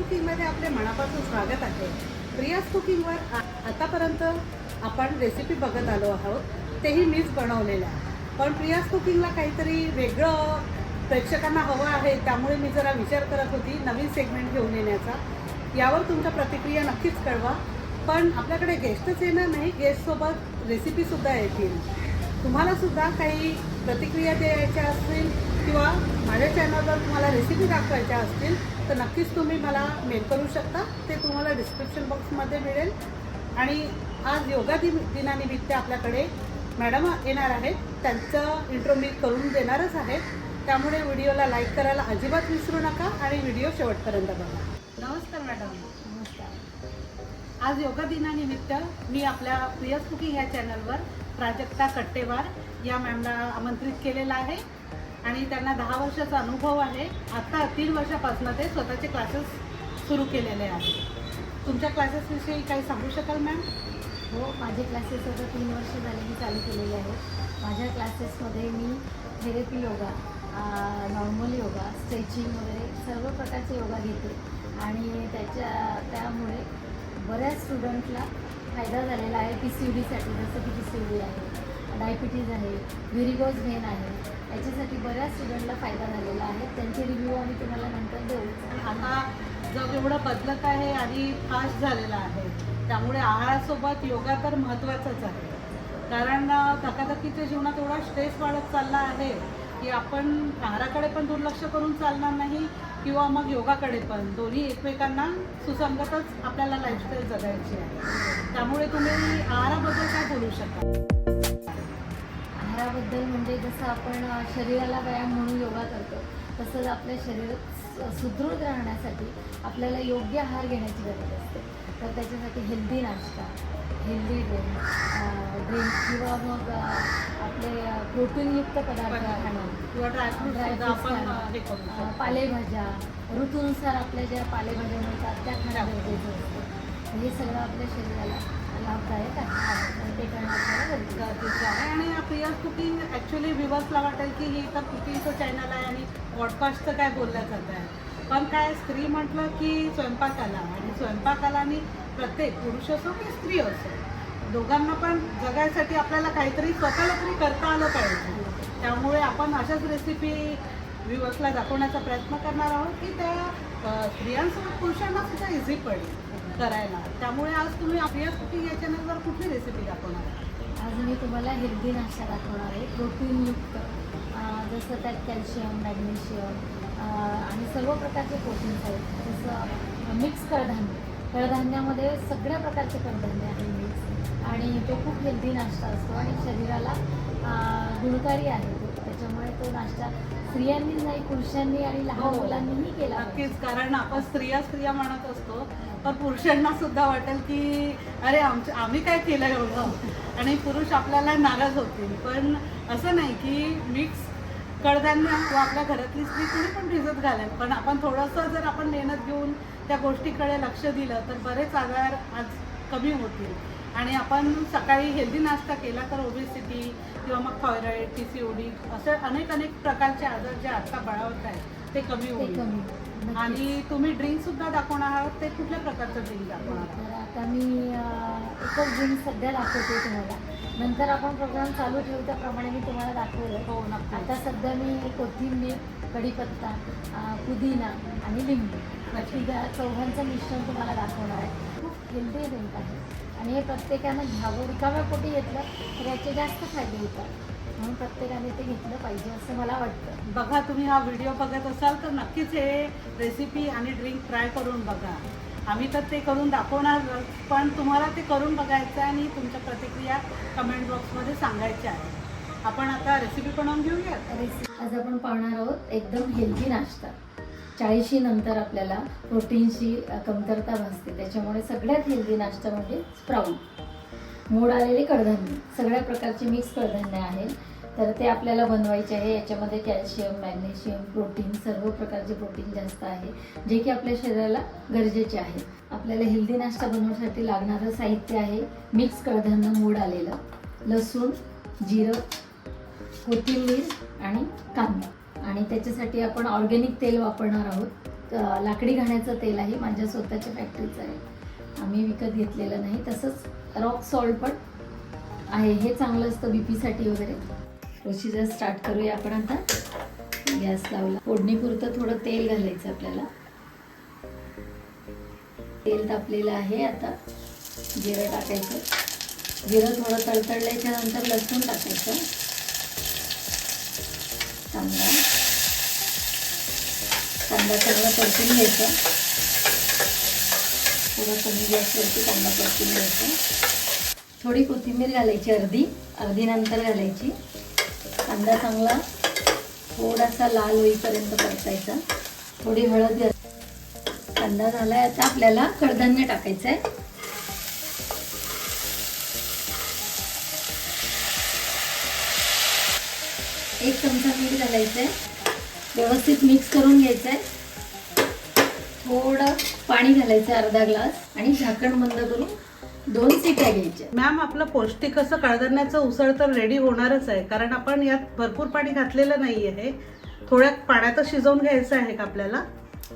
कुकिंगमध्ये आपले मनापासून स्वागत आहे. प्रियास कुकिंगवर आ- आतापर्यंत आपण रेसिपी बघत आलो आहोत. तेही मीच बनवलेल्या पण प्रियास कुकिंगला काहीतरी वेगळं प्रेक्षकांना हवं आहे त्यामुळे मी जरा विचार करत होती नवीन सेगमेंट घेऊन येण्याचा. यावर तुमच्या प्रतिक्रिया नक्कीच कळवा. पण आपल्याकडे गेस्टच येणार नाही गेस्टसोबत रेसिपीसुद्धा येतील. तुम्हालासुद्धा काही प्रतिक्रिया द्यायच्या असतील किंवा माझ्या चॅनलवर तुम्हाला रेसिपी दाखवायच्या असतील तर नक्कीच तुम्ही मला मेल करू शकता. ते तुम्हाला डिस्क्रिप्शन बॉक्समध्ये मिळेल. आणि आज योगा दिन दिनानिमित्त आपल्याकडे मॅडम येणार आहेत. त्यांचं इंट्रो मी करून देणारच आहे. त्यामुळे व्हिडिओला लाईक करायला अजिबात विसरू नका आणि व्हिडिओ शेवटपर्यंत बघा. नमस्कार मॅडम नमस्कार. आज योगा दिनानिमित्त मी आपल्या प्रियस कुकिंग या चॅनलवर प्राजक्ता कट्टेवार या मॅमला आमंत्रित केलेलं आहे. आणि त्यांना दहा वर्षाचा अनुभव आहे. आत्ता तीन वर्षापासून ते स्वतःचे क्लासेस सुरू केलेले आहेत. तुमच्या क्लासेसविषयी काही सांगू शकाल मॅम हो माझे क्लासेस आता तीन वर्ष झाले मी चालू केलेले आहेत. माझ्या क्लासेसमध्ये मी therapy yoga normal yoga stretching वगैरे सर्व प्रकारचे योगा घेते. आणि त्याच्या त्यामुळे बऱ्याच स्टुडंटला फायदा झालेला आहे पी सी डीसाठी जसं की पी सी डी आहे. डायबिटीज आहे व्हेरिगोज व्हेन आहे याच्यासाठी बऱ्याच स्टुडंटला फायदा झालेला आहे. त्यांचे रिव्ह्यू आम्ही तुम्हाला नंतर देऊ. आता जग एवढं बदलत आहे आणि फास्ट झालेला आहे त्यामुळे आहारासोबत योगा तर महत्त्वाचाच आहे. कारण धकाधकीच्या जीवनात एवढा स्ट्रेस वाढत चालला आहे की आपण आहाराकडे पण दुर्लक्ष करून चालणार नाही किंवा मग योगाकडे पण. दोन्ही एकमेकांना सुसंगतच आपल्याला लाईफस्टाईल जगायची आहे. त्यामुळे तुम्ही आहाराबद्दल काय बोलू शकता आहाराबद्दल म्हणजे जसं आपण शरीराला व्यायाम म्हणून योगा करतो तसंच आपल्या शरीर सुदृढ राहण्यासाठी आपल्याला योग्य आहार घेण्याची गरज असते. तर त्याच्यासाठी हेल्दी नाश्ता हेल्दी ड्रिंक ड्रिंक किंवा मग आपले प्रोटीनयुक्त पदार्थ खाणं किंवा ड्रायफ्रूट पालेभाज्या ऋतूनुसार आपल्या ज्या पालेभाज्या मिळतात त्या खाणं गरजेचं असतं. हे सगळं आपल्या शरीराला लाभदायक आहे. ते करणं आपल्याला गरजेचं आहे. आणि प्रिया कुकिंग ॲक्च्युली व्ह्युअर्सला वाटेल की हे तर कुकिंगचं चॅनल आहे आणि पॉडकास्टचं काय बोललं जात आहे. पण काय स्त्री म्हटलं की स्वयंपाकाला आणि स्वयंपाकाला प्रत्येक पुरुष असो की स्त्री असो दोघांना पण जगायसाठी आपल्याला काहीतरी स्वतःला तरी करता आलं पाहिजे. त्यामुळे आपण अशाच रेसिपी व्ह्युअर्सला दाखवण्याचा प्रयत्न करणार आहोत की त्या अ, स्त्रियांसोबत पुरुषांना सुद्धा इझी पडेल. करायला. त्यामुळे आज तुम्ही आपल्या कुकिंग या चॅनलवर कुठली रेसिपी दाखवणार आज मी तुम्हाला हेल्दी नाश्ता दाखवणार आहे. प्रोटीनयुक्त जसं त्यात कॅल्शियम मॅग्नेशियम आणि सर्व प्रकारचे प्रोटीन्स आहेत. जसं मिक्स कडधान्य. कडधान्यामध्ये सगळ्या प्रकारचे कडधान्य आहे मिक्स आणि तो खूप हेल्दी नाश्ता असतो आणि शरीराला गुणकारी आहे तो. त्याच्यामुळे तो नाश्ता स्त्रियांनीच नाही पुरुषांनी आणि लहान हो. मुलांनीही केला. नक्कीच कारण आपण स्त्रिया स्त्रिया म्हणत असतो पण पुरुषांना सुद्धा वाटेल की अरे आमच्या आम्ही काय केलं एवढं आणि पुरुष आपल्याला नाराज होतील पण असं नाही की मिक्स कडधान्य किंवा आपल्या घरातली स्त्री कुणी पण भिजत घालेल पण आपण थोडंसं जर आपण मेहनत घेऊन त्या गोष्टीकडे लक्ष दिलं तर बरेच आजार आज कमी होतील. आणि आपण सकाळी हेल्दी नाश्ता केला तर ओबेसिटी किंवा मग thyroid P C O D असे अनेक अनेक प्रकारचे आजार जे आता बळावत आहेत ते कमी होईल. आणि तुम्ही ड्रिंक सुद्धा दाखवणार आहात ते कुठल्या प्रकारचं ड्रिंक दाखवणार तर आता मी एकच ड्रिंक सध्या दाखवते तुम्हाला. नंतर आपण प्रोग्राम चालू ठेवू त्याप्रमाणे मी तुम्हाला दाखवलं. हो नक्की आता सध्या मी कोथिंबीर कढीपत्ता पुदिना आणि लिंबू. तिघा चौघांचं मिश्रण तुम्हाला दाखवणार आहे. खूप हेल्दी ड्रिंक आहे. आणि हे प्रत्येकानं घ्यावं रिकाम्या पोटी घेतलं तर याचे जास्त फायदे होतात. म्हणून प्रत्येकाने ते घेतलं पाहिजे असं मला वाटतं. बघा तुम्ही हा व्हिडिओ बघत असाल तर नक्कीच हे रेसिपी आणि ड्रिंक ट्राय करून बघा. आम्ही तर ते करून दाखवणार पण तुम्हाला ते करून बघायचं आहे आणि तुमच्या प्रतिक्रिया कमेंट बॉक्समध्ये सांगायच्या आहेत. आपण आता रेसिपी बनवून घेऊयात? रेसिपी आज आपण पाहणार आहोत एकदम हेल्दी नाश्ता. चाळीशी नंतर आपल्याला प्रोटीनची कमतरता भासते त्याच्यामुळे सगळ्यात हेल्दी नाश्ता म्हणजे स्प्राऊट. मोड आलेले कडधान्य सगळ्या प्रकारचे मिक्स कडधान्य आहे. तर ते आपल्याला बनवायचे आहे याच्यामध्ये कॅल्शियम मॅग्नेशियम प्रोटीन सर्व प्रकारचे प्रोटीन जास्त आहे जे की आपल्या शरीराला गरजेचे आहे. आपल्याला हेल्दी नाश्ता बनवण्यासाठी लागणारं साहित्य आहे मिक्स कडधान्य मोड आलेलं लसूण जिरं कोथिंबीर आणि कांदा. आणि त्याच्यासाठी आपण ऑर्गॅनिक तेल वापरणार आहोत. लाकडी घाण्याचं तेल आहे माझ्या स्वतःच्या फॅक्टरीचं आहे. आम्ही विकत घेतलेलं नाही. तसंच रॉक सॉल्ट पण आहे. हे चांगलं असतं बी पीसाठी वगैरे. प्रोसिजर स्टार्ट करूया आपण आता. गॅस लावला. फोडणीपुरतं थोडं तेल घालायचं आपल्याला. तेल तापलेलं आहे आता. जिरं टाकायचं. जिरं थोडं तडतडल्याच्या नंतर लसूण टाकायचं. कांदा कांदा चांगला परतून घ्यायचा. थोडं कमी गॅसवरती कांदा परतून घ्यायचा. थोडी कोथिंबीर घालायची अर्धी अर्धी नंतर घालायची. कांदा चांगला थोडासा लाल होईपर्यंत परतायचा. थोडी हळद घाल कांदा झालाय आता आपल्याला कडधान्य टाकायचं आहे एक चमचा मीठ घालायचं आहे व्यवस्थित मिक्स करून घ्यायचं आहे थोडं पाणी घालायचं आहे अर्धा ग्लास आणि झाकण बंद करून दोन सिट्या घ्यायच्या. मॅम आपलं पौष्टिक असं कडधान्याचं उसळ तर रेडी होणारच आहे. कारण आपण यात भरपूर पाणी घातलेलं नाही आहे थोड्या पाण्यातच शिजवून घ्यायचं आहे का आपल्याला?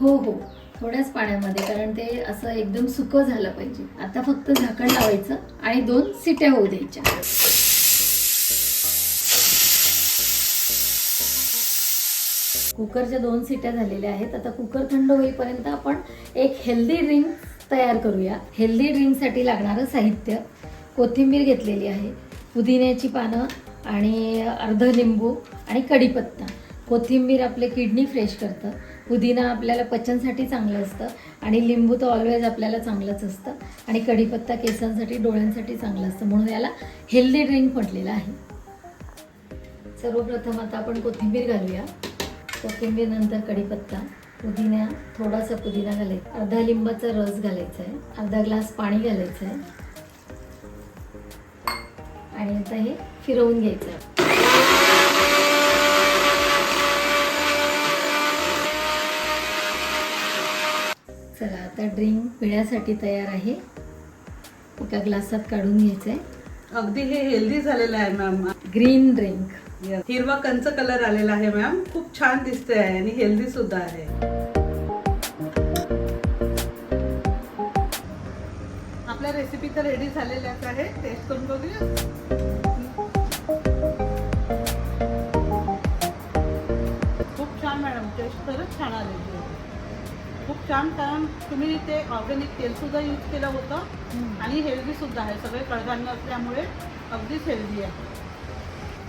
हो हो. थोड्याच पाण्यामध्ये कारण ते असं एकदम सुकं झालं पाहिजे. आता फक्त झाकण लावायचं आणि दोन सिट्या होऊ द्यायच्या. कुकरच्या दोन सिट्या झालेल्या आहेत. आता कुकर थंड होईपर्यंत आपण एक हेल्दी ड्रिंक तयार करूया. हेल्दी ड्रिंकसाठी लागणारं साहित्य. कोथिंबीर घेतलेली आहे. पुदिन्याची पानं आणि अर्ध लिंबू आणि कढीपत्ता. कोथिंबीर आपले किडनी फ्रेश करतं. पुदिना आपल्याला पचनसाठी चांगलं असतं आणि लिंबू तर ऑलवेज आपल्याला चांगलंच असतं. आणि कढीपत्ता केसांसाठी डोळ्यांसाठी चांगलं असतं. म्हणून याला हेल्दी ड्रिंक म्हटलेलं आहे. सर्वप्रथम आता आपण कोथिंबीर घालूया. कोथिंबीर नंतर कढीपत्ता पुदिना थोडासा पुदिना घालायचा. अर्धा लिंबाचा रस घालायचा आहे. अर्धा ग्लास पाणी घालायचं आहे. आणि आता हे फिरवून घ्यायचं आहे. चला आता ड्रिंक पिण्यासाठी तयार आहे. एका ग्लासात काढून घ्यायचं आहे. अगदी हे हेल्दी झालेलं आहे मॅम. Green drink. हिरवा कंच कलर आलेला आहे मॅम खूप छान दिसते आहे आणि हेल्दी सुद्धा आहे. आपल्या रेसिपी तर रेडी झालेल्याच आहे. टेस्ट करून बघूया. खूप छान मॅडम टेस्ट खरंच छान आलेली आहे. खूप छान कारण तुम्ही ते ऑर्गॅनिक तेल सुद्धा यूज केलं होतं. आणि हेल्दी सुद्धा आहे. सगळे कडधान्य असल्यामुळे अगदीच हेल्दी आहे.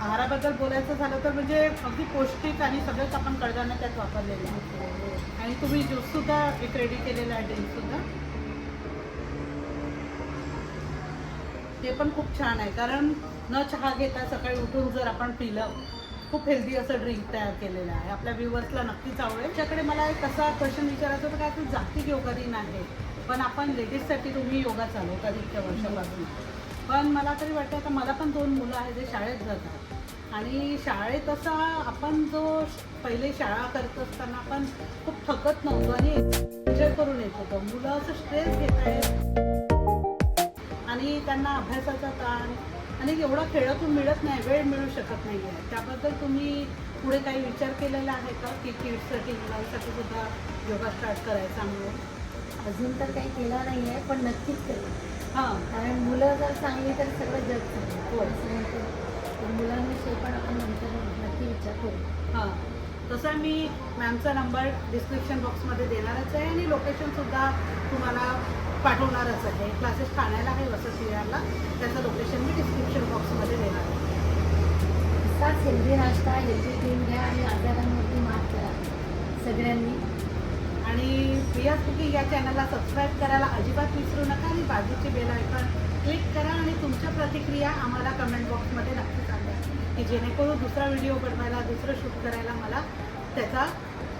आहाराबद्दल बोलायचं झालं तर म्हणजे अगदी पौष्टिक आणि सगळंच आपण कडधान्य त्यात वापरलेले आहे. आणि तुम्ही ज्यूस सुद्धा एक रेडी केलेला आहे ड्रिंक सुद्धा. ते पण खूप छान आहे कारण न चहा घेता सकाळी उठून जर आपण पिलं खूप हेल्दी असं ड्रिंक तयार केलेलं आहे. आपल्या व्ह्युअर्सला नक्कीच आवडेल. त्याच्याकडे मला एक असा क्वेश्चन विचारायचा होता काय तू जागतिक योगा दिन आहे पण आपण लेडीजसाठी तुम्ही योगा चालवता इतक्या वर्षापासून. पण मला तरी वाटतं आता मला पण दोन मुलं आहेत जे शाळेत जातात. आणि शाळेत असा आपण जो पहिले शाळा करत असताना आपण खूप थकत नव्हतो आणि एन्जॉय करून येत होतो. मुलं असं स्ट्रेस घेत आहेत. आणि त्यांना अभ्यासाचा ताण आणि एवढा खेळातून मिळत नाही वेळ मिळू शकत नाही आहे त्याबद्दल तुम्ही पुढे काही विचार केलेला आहे का? की किड्ससाठी मुलांसाठी सुद्धा योगा स्टार्ट करायचा म्हणून? अजून तर काही केला नाही आहे पण नक्कीच केलं. कारण मुलं जर चांगली तर सगळं जग चांगलं. हो. तर मुलांविषयी पण आपण नंतर नक्की विचार करू. हां. तसा मी मॅमचा नंबर डिस्क्रिप्शन बॉक्समध्ये देणारच आहे आणि लोकेशनसुद्धा तुम्हाला पाठवणारच आहे. क्लासेस ठाण्याला आहे वसत विहारला त्याचं लोकेशन मी डिस्क्रिप्शन बॉक्समध्ये देणार आहे. असाच हेल्दी नाश्ता हेल्दी ड्रिंक घ्या आणि आजारांवरती मात करा. सगळ्यांनी. आणि प्रिया कुकिंग या चॅनलला सबस्क्राईब करायला अजिबात विसरू नका आणि बाजूची बेल आयकॉन क्लिक करा आणि तुमच्या प्रतिक्रिया आम्हाला कमेंट बॉक्समध्ये नक्की सांगा. की जेणेकरून दुसरा व्हिडिओ बनवायला दुसरं शूट करायला मला त्याचा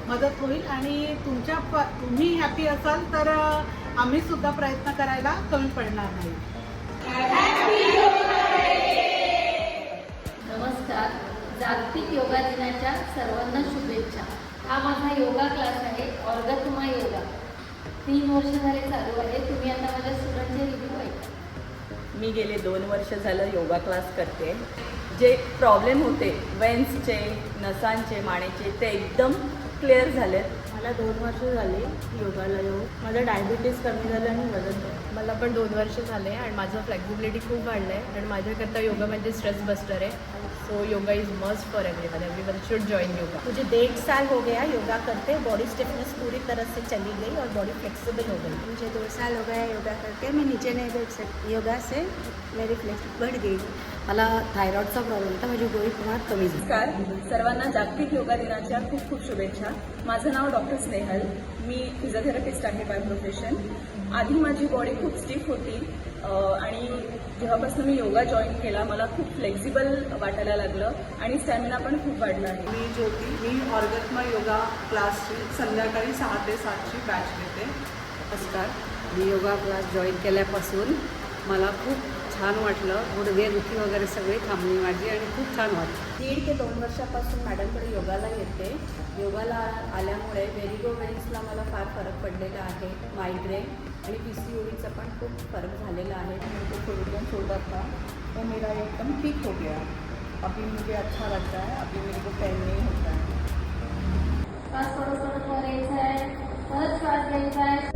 मदत होईल आणि तुमच्या प तुम्ही हॅपी असाल तर आम्हीसुद्धा प्रयत्न करायला कमी पडणार नाही. नमस्कार. जागतिक योगा दिनाच्या सर्वांना शुभेच्छा हा माझा योगा क्लास आहे ऑर्गतुमा योगा तीन वर्ष झाले चालू आहे. तुम्ही आता माझ्या स्टुडंटचे रिव्ह्यू ऐका. मी गेले दोन वर्ष झालं योगा क्लास करते. जे प्रॉब्लेम होते वेन्सचे नसांचे मानेचे ते एकदम क्लिअर झाले मला दोन वर्ष झाली योगाला येऊन. माझं डायबिटीस कमी झालं आणि वजन मला पण दोन वर्ष झाले आणि माझं फ्लेक्झिबिलिटी खूप वाढलं आहे आणि माझ्याकरता योगा म्हणजे स्ट्रेस बस्टर आहे. So yoga is must for everyone everyone should join yoga मुझे डेढ़ साल हो गया योगा करते बॉडी स्टिफनेस पूरी तरह से चली गई और बॉडी फ्लेक्सिबल हो गई। मुझे दो साल हो गया योगा करके मैं नीचे नहीं बैठ सकती। योगा से मेरी फ्लेक्स बढ़ गई। मला थायरॉइडचा प्रॉब्लेम होता माझी गोळी प्रमाणात कमी झाली। नमस्कार. सर्वांना जागतिक योगा दिनाच्या खूप खूप शुभेच्छा. माझं नाव डॉक्टर स्नेहल. मी फिजिओथेरपिस्ट आहे बाय प्रोफेशन आधी माझी बॉडी खूप स्टिफ होती. आणि जेव्हापासून मी योगा जॉईन केला मला खूप फ्लेक्झिबल वाटायला लागलं आणि स्टॅमिना पण खूप वाढला आहे. मी ज्योती मी ऑर्गत्मा योगा क्लासची संध्याकाळी सहा ते सातची बॅच घेते. नमस्कार. मी योगा क्लास जॉईन केल्यापासून मला खूप छान वाटलं. गुडघेदुखी वगैरे सगळी थांबली माझी आणि खूप छान वाटलं. दीड ते दोन वर्षापासून मॅडमकडे योगाला येते. योगाला आल्यामुळे वेरिगो मेन्सला मला फार फरक पडलेला आहे. मायग्रेन आणि पी सी ओडीचा पण खूप फरक झालेला आहे. तो प्रोब्लम सोडत था तो मेरा एकदम ठीक हो गया. अभी मुझे अच्छा लगता है. अभी मेरे को पेन नहीं होता है. बस थोड़ा थोड़ा करायचं आहे परत श्वास घ्यायचा आहे